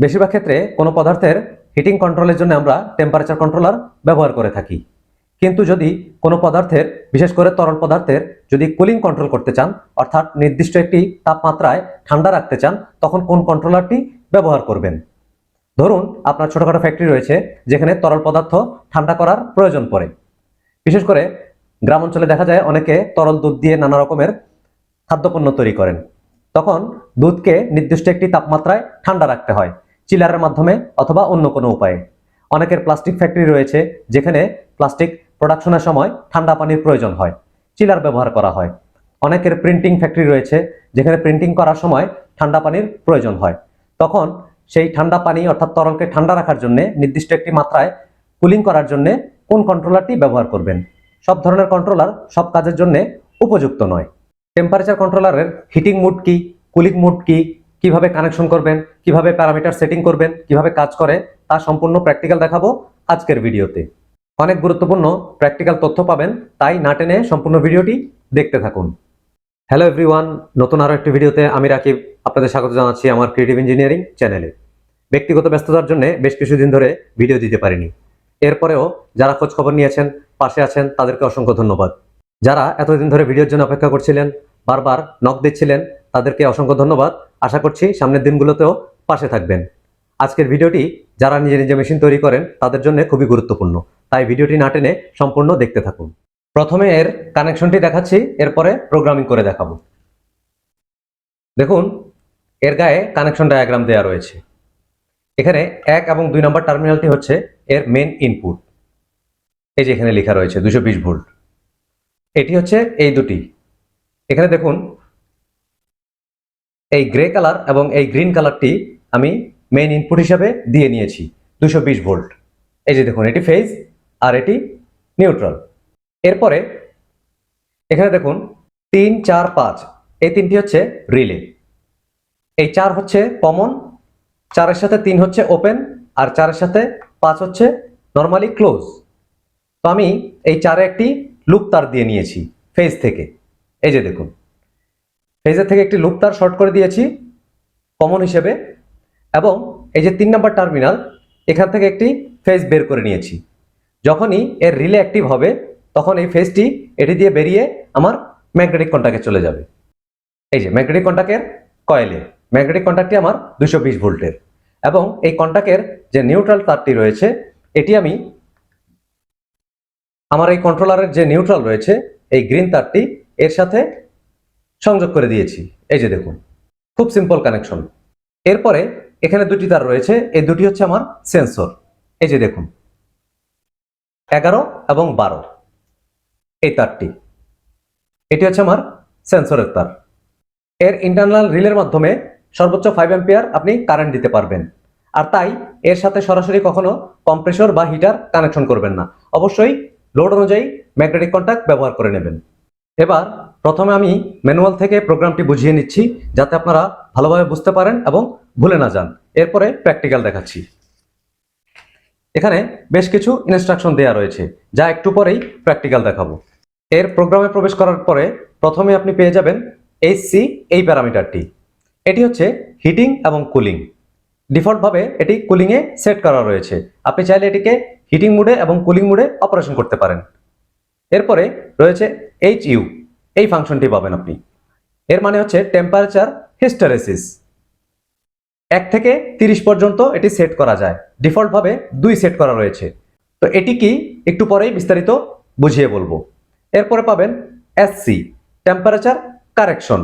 বেশিরভাগ ক্ষেত্রে কোনো পদার্থের হিটিং কন্ট্রোলের জন্য আমরা টেম্পারেচার কন্ট্রোলার ব্যবহার করে থাকি। কিন্তু যদি কোনো পদার্থের, বিশেষ করে তরল পদার্থের, যদি কুলিং কন্ট্রোল করতে চান, অর্থাৎ নির্দিষ্ট একটি তাপমাত্রায় ঠান্ডা রাখতে চান, তখন কোন কন্ট্রোলারটি ব্যবহার করবেন? ধরুন আপনার ছোটখাটো ফ্যাক্টরি রয়েছে, যেখানে তরল পদার্থ ঠান্ডা করার প্রয়োজন পড়ে। বিশেষ করে গ্রাম অঞ্চলে দেখা যায় অনেকে তরল দুধ দিয়ে নানা রকমের খাদ্যপণ্য তৈরি করেন। তখন দুধকে নির্দিষ্ট একটি তাপমাত্রায় ঠান্ডা রাখতে হয়। চিলারের মাধ্যমে অথবা অন্য কোনো উপায়ে। অনেকের প্লাস্টিক ফ্যাক্টরি রয়েছে, যেখানে প্লাস্টিক প্রোডাকশনের সময় ঠান্ডা পানির প্রয়োজন হয়, চিলার ব্যবহার করা হয়। অনেকের প্রিন্টিং ফ্যাক্টরি রয়েছে, যেখানে প্রিন্টিং করার সময় ঠান্ডা পানির প্রয়োজন হয়। তখন সেই ঠান্ডা পানি অর্থাৎ তরলকে ঠান্ডা রাখার জন্য নির্দিষ্ট একটি মাত্রায় কুলিং করার জন্য কোন কন্ট্রোলারটি ব্যবহার করবেন? সব ধরনের কন্ট্রোলার সব কাজের জন্য উপযুক্ত নয়। টেম্পারেচার কন্ট্রোলারের হিটিং মুড কি কুলিং মুড কি কীভাবে কানেকশন করবেন, কীভাবে প্যারামিটার সেটিং করবেন, কীভাবে কাজ করে, তা সম্পূর্ণ প্র্যাকটিক্যাল দেখাবো আজকের ভিডিওতে। অনেক গুরুত্বপূর্ণ প্র্যাকটিক্যাল তথ্য পাবেন, তাই না টেনে সম্পূর্ণ ভিডিওটি দেখতে থাকুন। হ্যালো এভরিওয়ান নতুন আরও একটি ভিডিওতে আমি রাকিব, আপনাদের স্বাগত জানাচ্ছি আমার ক্রিয়েটিভ ইঞ্জিনিয়ারিং চ্যানেলে ব্যক্তিগত ব্যস্ততার জন্য বেশ কিছুদিন ধরে ভিডিও দিতে পারিনি। এরপরেও যারা খোঁজ খবর নিয়েছেন, পাশে আছেন, তাদেরকে অসংখ্য ধন্যবাদ। যারা এতদিন ধরে ভিডিওর জন্য অপেক্ষা করছিলেন, বারবার নক দিচ্ছিলেন, তাদেরকে অসংখ্য ধন্যবাদ। আশা করছি সামনের দিনগুলোতেও পাশে থাকবেন। আজকের ভিডিওটি যারা নিজে নিজে মেশিন তৈরি করেন, তাদের জন্য খুবই গুরুত্বপূর্ণ। তাই ভিডিওটি না টেনে সম্পূর্ণ দেখতে থাকুন। প্রথমে এর কানেকশনটি দেখাচ্ছি, এরপরে প্রোগ্রামিং করে দেখাবো। দেখুন, এর গায়ে কানেকশন ডায়াগ্রাম দেওয়া রয়েছে। এখানে এক এবং দুই নম্বর টার্মিনালটি হচ্ছে এর মেন ইনপুট এই যে এখানে লেখা রয়েছে, দুশো ভোল্ট। এটি হচ্ছে এই দুটি। এখানে দেখুন এই গ্রে কালার এবং এই গ্রিন কালারটি আমি মেইন ইনপুট হিসাবে দিয়ে নিয়েছি দুশো ভোল্ট এই যে দেখুন, এটি ফেজ আর এটি নিউট্রাল এরপরে এখানে দেখুন, তিন, চার, পাঁচ, এই তিনটি হচ্ছে রিলে এই চার হচ্ছে কমন চারের সাথে তিন হচ্ছে ওপেন আর চারের সাথে পাঁচ হচ্ছে নর্মালি ক্লোজ তো আমি এই চারে একটি লুপ তার দিয়ে নিয়েছি ফেজ থেকে। এই যে দেখুন ফেজের থেকে একটি লুপ তার শর্ট করে দিয়েছি কমন হিসেবে, এবং এই যে তিন নম্বর টার্মিনাল এখান থেকে একটি ফেজ বের করে নিয়েছি। যখনই এর রিলে অ্যাক্টিভ হবে, তখন এই ফেজটি এটি দিয়ে বেরিয়ে আমার ম্যাগনেটিক কন্ট্যাক্টে চলে যাবে। এই যে ম্যাগনেটিক কন্ট্যাক্টের কয়েলে ম্যাগনেটিক কন্ট্যাক্টটি আমার দুশো বিশ ভোল্টের এবং এই কন্ট্যাক্টের যে নিউট্রাল তারটি রয়েছে, এটি আমি আমার এই কন্ট্রোলারের যে নিউট্রাল রয়েছে, এই গ্রিন তারটি এর সাথে সংযোগ করে দিয়েছি। এই যে দেখুন, খুব সিম্পল কানেকশন এরপরে এখানে দুটি তার রয়েছে, এই দুটি হচ্ছে আমার সেন্সর এই যে দেখুন, এগারো এবং বারো, এই তারটি। এটি হচ্ছে আমার সেন্সরের তার। এর ইন্টারনাল রিলের মাধ্যমে সর্বোচ্চ ফাইভ অ্যাম্পিয়ার আপনি কারেন্ট দিতে পারবেন। আর তাই এর সাথে সরাসরি কখনো কম্প্রেসর বা হিটার কানেকশন করবেন না। অবশ্যই লোড অনুযায়ী ম্যাগনেটিক কন্ট্যাক্ট ব্যবহার করে নেবেন। এবার প্রথমে আমি ম্যানুয়াল থেকে প্রোগ্রামটি বুঝিয়ে নিচ্ছি, যাতে আপনারা ভালোভাবে বুঝতে পারেন এবং ভুলে না যান। এরপরে প্র্যাকটিক্যাল দেখাচ্ছি। এখানে বেশ কিছু ইনস্ট্রাকশন দেওয়া রয়েছে, যা একটু পরেই প্র্যাকটিক্যাল দেখাবো। এর প্রোগ্রামে প্রবেশ করার পরে প্রথমে আপনি পেয়ে যাবেন এইচসি এই প্যারামিটারটি। এটি হচ্ছে হিটিং এবং কুলিং। ডিফল্টভাবে এটি কুলিংয়ে সেট করা রয়েছে। আপনি চাইলে এটিকে হিটিং মুডে এবং কুলিং মুডে অপারেশন করতে পারেন। এরপরে রয়েছে এইচ ইউ এই ফাংশনটি পাবেন আপনি। এর মানে হচ্ছে টেম্পারেচার হিস্টারেসিস এক থেকে তিরিশ পর্যন্ত এটি সেট করা যায়। ডিফল্টভাবে দুই সেট করা রয়েছে। তো এটি কি? একটু পরেই বিস্তারিত বুঝিয়ে বলব। এরপরে পাবেন SC temperature correction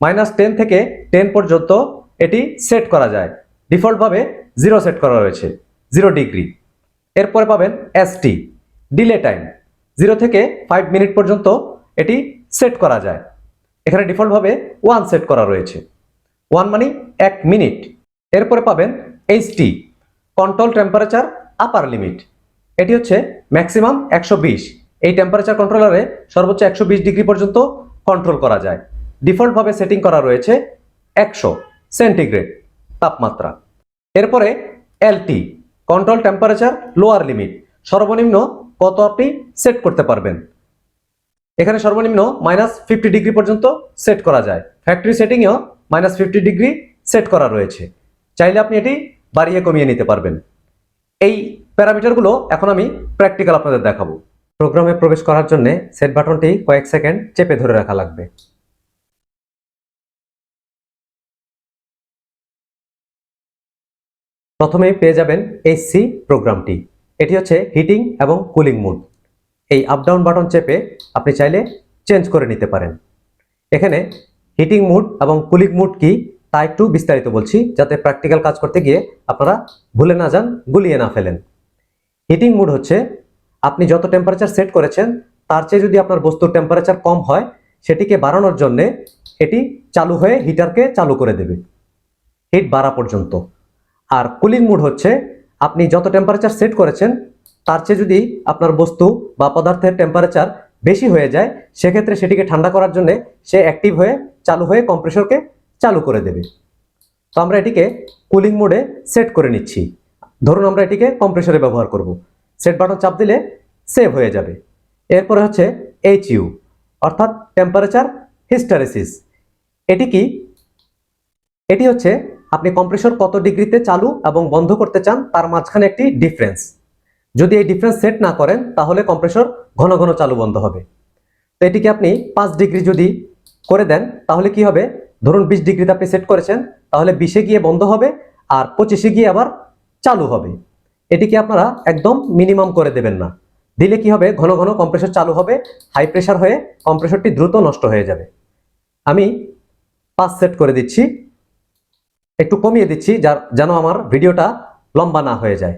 minus ten থেকে টেন পর্যন্ত এটি সেট করা যায়। ডিফল্টভাবে জিরো সেট করা রয়েছে। জিরো ডিগ্রি এরপরে পাবেন এসটি ডিলে টাইম জিরো থেকে ফাইভ মিনিট পর্যন্ত এটি সেট করা যায়। এখানে ডিফল্টভাবে ওয়ান সেট করা রয়েছে। ওয়ান মানে এক মিনিট। এরপরে পাবেন HT control temperature upper limit এটি হচ্ছে ম্যাক্সিমাম একশো বিশ। এই টেম্পারেচার কন্ট্রোলারে সর্বোচ্চ একশো বিশ ডিগ্রি পর্যন্ত কন্ট্রোল করা যায়। ডিফল্টভাবে সেটিং করা রয়েছে একশো সেন্টিগ্রেড তাপমাত্রা। এরপরে LT control temperature lower limit সর্বনিম্ন কত আপনি সেট করতে পারবেন? এখানে সর্বনিম্ন মাইনাস ফিফটি ডিগ্রি পর্যন্ত সেট করা যায়। ফ্যাক্টরি সেটিংয়েও মাইনাস ফিফটি ডিগ্রি সেট করা রয়েছে। চাইলে আপনি এটি বাড়িয়ে কমিয়ে নিতে পারবেন। এই প্যারামিটারগুলো এখন আমি প্র্যাকটিক্যাল আপনাদের দেখাবো। প্রোগ্রামে প্রবেশ করার জন্য সেট বাটনটি কয়েক সেকেন্ড চেপে ধরে রাখা লাগবে। প্রথমেই পেয়ে যাবেন এই সি প্রোগ্রামটি এটি হচ্ছে হিটিং এবং কুলিং মুড এই আপ ডাউন বাটন চেপে আপনি চাইলে চেঞ্জ করে নিতে পারেন। এখানে হিটিং মুড এবং কুলিং মুড কি তা একটু বিস্তারিত বলছি, যাতে প্র্যাকটিক্যাল কাজ করতে গিয়ে আপনারা ভুলে না যান, গুলিয়ে না ফেলেন। হিটিং মুড হচ্ছে আপনি যত টেম্পারেচার সেট করেছেন, তার চেয়ে যদি আপনার বস্তুর টেম্পারেচার কম হয়, সেটিকে বাড়ানোর জন্য এটি চালু হয়ে হিটারকে চালু করে দেবে। হিট বাড়া পর্যন্ত। আর কুলিং মুড হচ্ছে আপনি যত টেম্পারেচার সেট করেছেন তার চেয়ে যদি আপনার বস্তু বা পদার্থের টেম্পারেচার বেশি হয়ে যায়, সেক্ষেত্রে সেটিকে ঠান্ডা করার জন্য সে অ্যাক্টিভ হয়ে, চালু হয়ে কম্প্রেসরকে চালু করে দেবে। তো আমরা এটিকে কুলিং মোডে সেট করে নিচ্ছি। ধরুন আমরা এটিকে কম্প্রেসরে ব্যবহার করব। সেট বাটন চাপ দিলে সেভ হয়ে যাবে। এরপরে হচ্ছে এইচ ইউ অর্থাৎ টেম্পারেচার হিস্টারেসিস এটি কি? এটি হচ্ছে আপনি কম্প্রেসর কত ডিগ্রিতে চালু এবং বন্ধ করতে চান, তার মাঝখানে একটি ডিফারেন্স যদি এই ডিফারেন্স সেট না করেন, তাহলে কম্প্রেসর ঘন ঘন চালু বন্ধ হবে। তো এটিকে আপনি পাঁচ ডিগ্রি যদি করে দেন, তাহলে কি হবে? ধরুন বিশ ডিগ্রিতে আপনি সেট করেছেন, তাহলে বিশে গিয়ে বন্ধ হবে আর পঁচিশে গিয়ে আবার চালু হবে। এটিকে আপনারা একদম মিনিমাম করে দেবেন না। দিলে কি হবে? ঘন ঘন কম্প্রেসর চালু হবে হাই প্রেশার হয়ে কম্প্রেসরটি দ্রুত নষ্ট হয়ে যাবে। আমি পাঁচ সেট করে দিচ্ছি, একটু কমিয়ে দিচ্ছি, যার যেন আমার ভিডিওটা লম্বা না হয়ে যায়।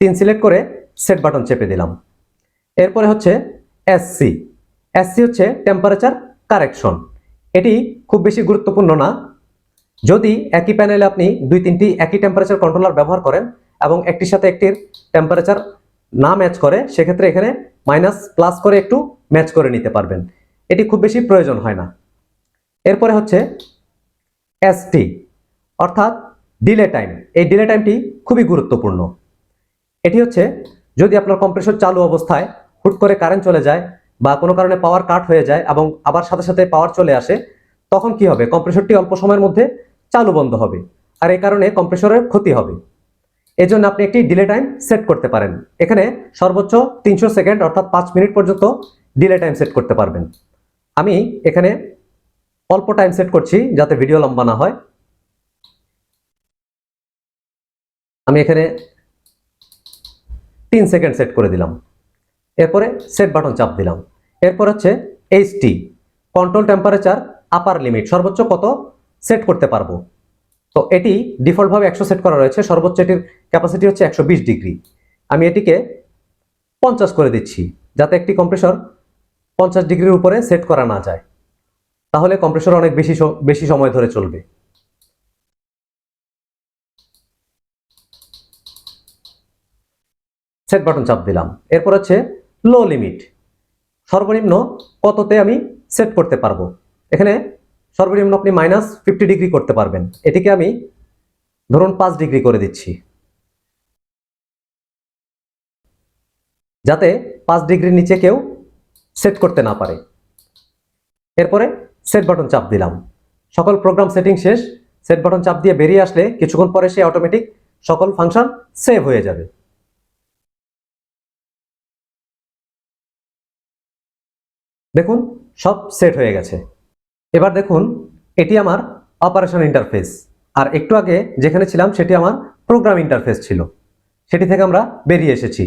তিন সিলেক্ট করে সেট বাটন চেপে দিলাম। এরপরে হচ্ছে এসসি এসসি হচ্ছে টেম্পারেচার কারেকশন এটি খুব বেশি গুরুত্বপূর্ণ না। যদি একই প্যানেলে আপনি দুই তিনটি একই টেম্পারেচার কন্ট্রোলার ব্যবহার করেন এবং একটির সাথে একটির টেম্পারেচার না ম্যাচ করে, সেক্ষেত্রে এখানে মাইনাস প্লাস করে একটু ম্যাচ করে নিতে পারবেন। এটি খুব বেশি প্রয়োজন হয় না। এরপরে হচ্ছে এসটি অর্থাৎ ডিলে টাইম এই ডিলে টাইমটি খুবই গুরুত্বপূর্ণ। এটি হচ্ছে, যদি আপনার কম্প্রেসর চালু অবস্থায় হুট করে কারেন্ট চলে যায় বা কোনো কারণে পাওয়ার কাট হয়ে যায় এবং আবার সাথে সাথে পাওয়ার চলে আসে, তখন কি হবে? কম্প্রেসরটি অল্প সময়ের মধ্যে চালু বন্ধ হবে আর এই কারণে কম্প্রেসরের ক্ষতি হবে। এজন্য আপনি একটি ডিলে টাইম সেট করতে পারেন। এখানে সর্বোচ্চ তিনশো সেকেন্ড অর্থাৎ পাঁচ মিনিট পর্যন্ত ডিলে টাইম সেট করতে পারবেন। আমি এখানে অল্প টাইম সেট করছি যাতে ভিডিও লম্বা না হয়। আমি এখানে তিন সেকেন্ড সেট করে দিলাম। এরপরে সেট বাটন চাপ দিলাম। এরপর হচ্ছে HT control temperature upper limit সর্বোচ্চ কত সেট করতে পারব। তো এটি ডিফল্টভাবে একশো সেট করা রয়েছে, সর্বোচ্চ এটির ক্যাপাসিটি হচ্ছে একশো বিশ ডিগ্রি। আমি এটিকে পঞ্চাশ করে দিচ্ছি, যাতে একটি কম্প্রেসর পঞ্চাশ ডিগ্রির উপরে সেট করা না যায়। তাহলে কম্প্রেসর অনেক বেশি বেশি সময় ধরে চলবে। সেট বাটন চাপ দিলাম। এরপর হচ্ছে লো লিমিট সর্বনিম্ন কততে আমি সেট করতে পারব? এখানে সর্বনিম্ন আপনি মাইনাস ফিফটি ডিগ্রি করতে পারবেন। এটিকে আমি ধরুন পাঁচ ডিগ্রি করে দিচ্ছি। যাতে পাঁচ ডিগ্রির নিচে কেউ সেট করতে না পারে। এরপরে সেট বাটন চাপ দিলাম। সকল প্রোগ্রাম সেটিং শেষ। সেট বাটন চাপ দিয়ে বেরিয়ে আসলে কিছুক্ষণ পরে সে অটোমেটিক সকল ফাংশন সেভ হয়ে যাবে। দেখুন, সব সেট হয়ে গেছে। এবার দেখুন, এটি আমার অপারেশন ইন্টারফেস আর একটু আগে যেখানে ছিলাম, সেটি আমার প্রোগ্রাম ইন্টারফেস ছিল। সেটি থেকে আমরা বেরিয়ে এসেছি।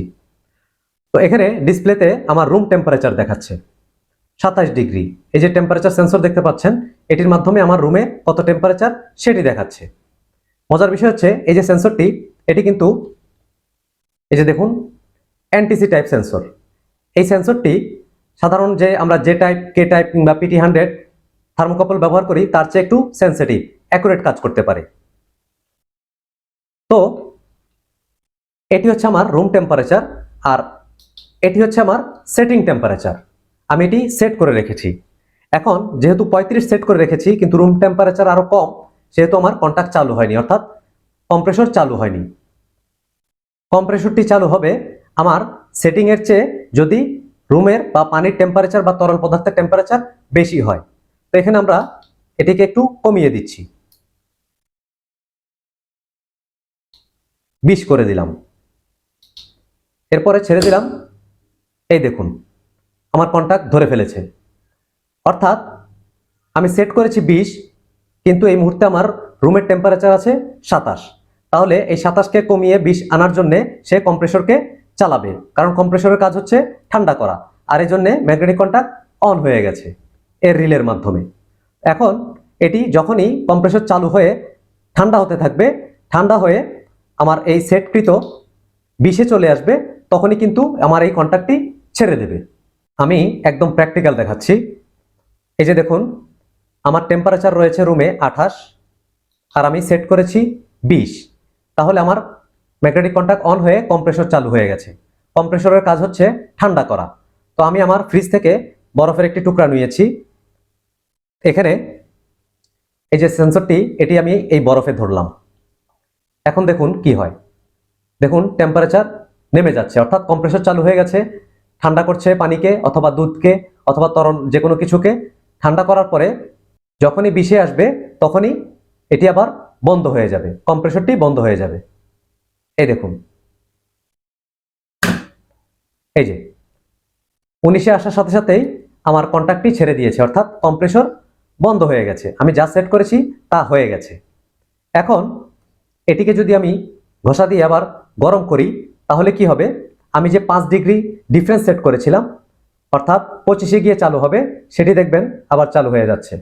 তো এখানে ডিসপ্লেতে আমার রুম টেম্পারেচার দেখাচ্ছে। সাতাশ ডিগ্রি। এই যে টেম্পারেচার সেন্সর দেখতে পাচ্ছেন, এটির মাধ্যমে আমার রুমে কত টেম্পারেচার সেটি দেখাচ্ছে। মজার বিষয় হচ্ছে, এই যে সেন্সরটি এটি কিন্তু এই যে দেখুন এনটিসি টাইপ সেন্সর এই সেন্সরটি সাধারণ যে আমরা যে টাইপ কে টাইপ কিংবা পিটি হান্ড্রেড থার্মোকাপল ব্যবহার করি, তার চেয়ে একটু সেন্সিটিভ অ্যাকুরেট কাজ করতে পারে। তো, এটি হচ্ছে আমার রুম টেম্পারেচার আর এটি হচ্ছে আমার সেটিং টেম্পারেচার আমি এটি সেট করে রেখেছি। এখন যেহেতু পঁয়ত্রিশ সেট করে রেখেছি, কিন্তু রুম টেম্পারেচার আরও কম, সেহেতু আমার কন্ট্যাক্ট চালু হয়নি, অর্থাৎ কম্প্রেসর চালু হয়নি। কম্প্রেসরটি চালু হবে আমার সেটিংয়ের চেয়ে যদি রুমের বা পানির টেম্পারেচার বা তরল পদার্থের টেম্পারেচার বেশি হয়। তো এখানে আমরা এটিকে একটু কমিয়ে দিচ্ছি। বিশ করে দিলাম। এরপরে ছেড়ে দিলাম। এই দেখুন, আমার কন্ট্যাক্ট ধরে ফেলেছে। অর্থাৎ আমি সেট করেছি বিশ কিন্তু এই মুহূর্তে আমার রুমের টেম্পারেচার আছে সাতাশ। তাহলে এই সাতাশকে কমিয়ে বিশ আনার জন্যে সে কম্প্রেসরকে চালাবে। কারণ কম্প্রেসরের কাজ হচ্ছে ঠান্ডা করা। আর এই জন্যে ম্যাগনেটিক কন্ট্যাক্ট অন হয়ে গেছে এর রিলের মাধ্যমে। এখন এটি যখনই কম্প্রেসর চালু হয়ে ঠান্ডা হতে থাকবে, ঠান্ডা হয়ে আমার এই সেটকৃত বিশে চলে আসবে, তখনই কিন্তু আমার এই কন্ট্যাক্টটি ছেড়ে দেবে। আমি একদম প্র্যাকটিক্যাল দেখাচ্ছি। এই যে দেখুন, আমার টেম্পারেচার রয়েছে রুমে আঠাশ, আর আমি সেট করেছি বিশ। তাহলে আমার ম্যাগনেটিক কন্ট্যাক্ট অন হয়ে কম্প্রেসর চালু হয়ে গেছে। কম্প্রেসরের কাজ হচ্ছে ঠান্ডা করা। তো আমি আমার ফ্রিজ থেকে বরফের একটি টুকরা নিয়েছি। এখানে এই যে সেন্সরটি এটি আমি এই বরফে ধরলাম। এখন দেখুন কি হয়। দেখুন টেম্পারেচার নেমে যাচ্ছে। অর্থাৎ কম্প্রেসর চালু হয়ে গেছে। ঠান্ডা করছে পানিকে অথবা দুধকে অথবা তরল যে কোনো কিছুকে। ঠান্ডা করার পরে যখনই বিষে আসবে, তখনই এটি আবার বন্ধ হয়ে যাবে। কম্প্রেসরটি বন্ধ হয়ে যাবে। এই দেখুন। এই যে, উনিশে আসার সাথে সাথেই আমার কন্ট্যাক্টটি ছেড়ে দিয়েছে, অর্থাৎ কম্প্রেসর বন্ধ হয়ে গেছে। আমি যা সেট করেছি তা হয়ে গেছে। এখন এটিকে যদি আমি ঘষা দিয়ে আবার গরম করি, তাহলে কি হবে? আমি যে পাঁচ ডিগ্রি ডিফারেন্স সেট করেছিলাম, অর্থাৎ পঁচিশে গিয়ে চালু হবে, সেটি দেখবেন আবার চালু হয়ে যাচ্ছে।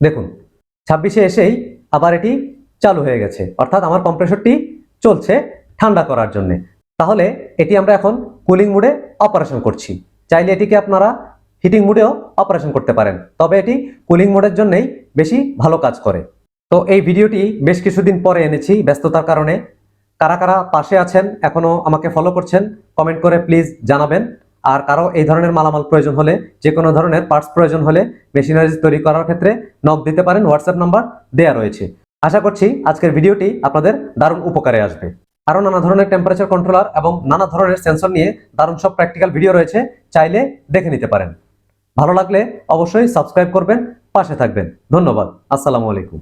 দেখুন ছাব্বিশে এসেই আবার এটি চালু হয়ে গেছে। অর্থাৎ আমার কম্প্রেসরটি চলছে ঠান্ডা করার জন্য। তাহলে এটি আমরা এখন কুলিং মুডে অপারেশন করছি। চাইলে এটিকে আপনারা হিটিং মুডেও অপারেশন করতে পারেন। তবে এটি কুলিং মোডের জন্যই বেশি ভালো কাজ করে। তো এই ভিডিওটি বেশ কিছুদিন পরে এনেছি ব্যস্ততার কারণে। কারা কারা পাশে আছেন এখনও আমাকে ফলো করছেন কমেন্ট করে প্লিজ জানাবেন। আর কারও এই ধরনের মালামাল প্রয়োজন হলে, যে কোনো ধরনের পার্টস প্রয়োজন হলে মেশিনারিজ তৈরি করার ক্ষেত্রে নক দিতে পারেন হোয়াটসঅ্যাপ নাম্বার দেয়া রয়েছে। আশা করছি আজকের ভিডিওটি আপনাদের দারুণ উপকারে আসবে। আরও নানা ধরনের টেম্পারেচার কন্ট্রোলার এবং নানা ধরনের সেন্সর নিয়ে দারুণ সব প্র্যাকটিক্যাল ভিডিও রয়েছে, চাইলে দেখে নিতে পারেন। ভালো লাগলে অবশ্যই সাবস্ক্রাইব করবেন, পাশে থাকবেন। ধন্যবাদ। আসসালামু আলাইকুম।